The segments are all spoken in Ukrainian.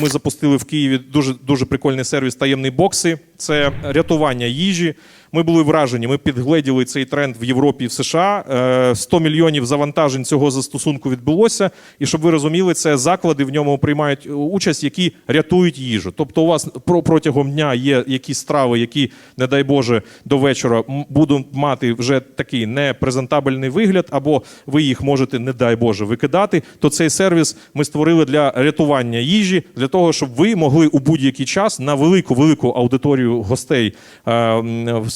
Ми запустили в Києві дуже дуже прикольний сервіс таємний бокси. Це рятування їжі. Ми були вражені. Ми підгледіли цей тренд в Європі і в США. Е, 100 мільйонів завантажень цього застосунку відбулося. І щоб ви розуміли, це заклади в ньому приймають участь, які рятують їжу. Тобто, у вас протягом дня є якісь страви, які, не дай Боже, до вечора будуть мати вже такий непрезентабельний вигляд, або ви їх можете, не дай Боже, викидати. То цей сервіс ми створили для рятування їжі, для того, щоб ви могли у будь-який час на велику велику аудиторію гостей е,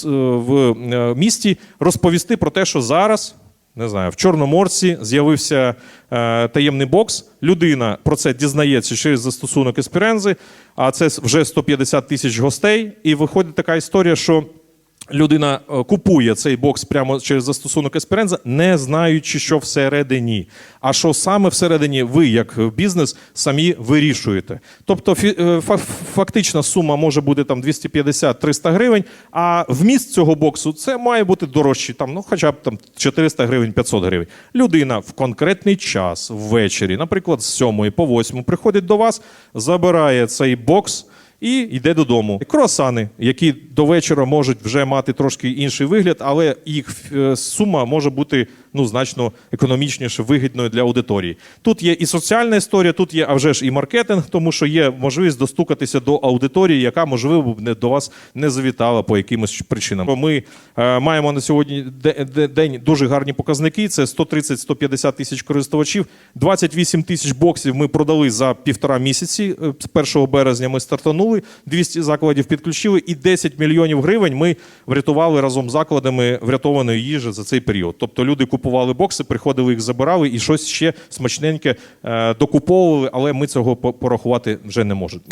в, с- в е, місті розповісти про те, що зараз. Не знаю, в Чорноморці з'явився е, таємний бокс. Людина про це дізнається через застосунок Еспірензи, а це вже 150 тисяч гостей. І виходить така історія, що людина е, купує цей бокс прямо через застосунок Есперенза, не знаючи, що всередині. А що саме всередині ви, як бізнес, самі вирішуєте. Тобто е, фактична сума може бути там 250-300 гривень, а вміст цього боксу це має бути дорожчий, там, ну, хоча б там 400 гривень, 500 гривень. Людина в конкретний час ввечері, наприклад, з 7 по 8, приходить до вас, забирає цей бокс і йде додому. Круасани, які до вечора можуть вже мати трошки інший вигляд, але їх е, сума може бути ну, значно економічніше, вигідною для аудиторії. Тут є і соціальна історія, тут є а вже ж і маркетинг, тому що є можливість достукатися до аудиторії, яка можливо б до вас не завітала по якимось причинам. Ми е, маємо на сьогодні де- де- день дуже гарні показники. Це 130-150 тисяч користувачів, 28 тисяч боксів ми продали за півтора місяці. Е, З 1 березня ми стартанули, 200 закладів підключили, і 10 мільйонів гривень ми врятували разом з закладами врятованої їжі за цей період. Тобто люди купували бокси, приходили їх забирали і щось ще смачненьке е, докуповували, але ми цього по- порахувати вже не можемо.